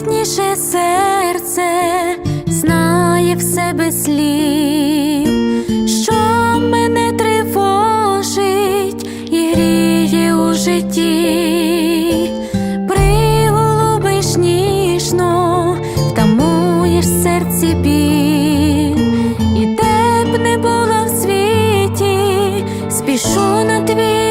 Бідніше серце знає в себе слів, що мене тривожить і гріє у житті, приголубиш ніжно, втамуєш серці біль, і де б не було в світі, спішу на твій.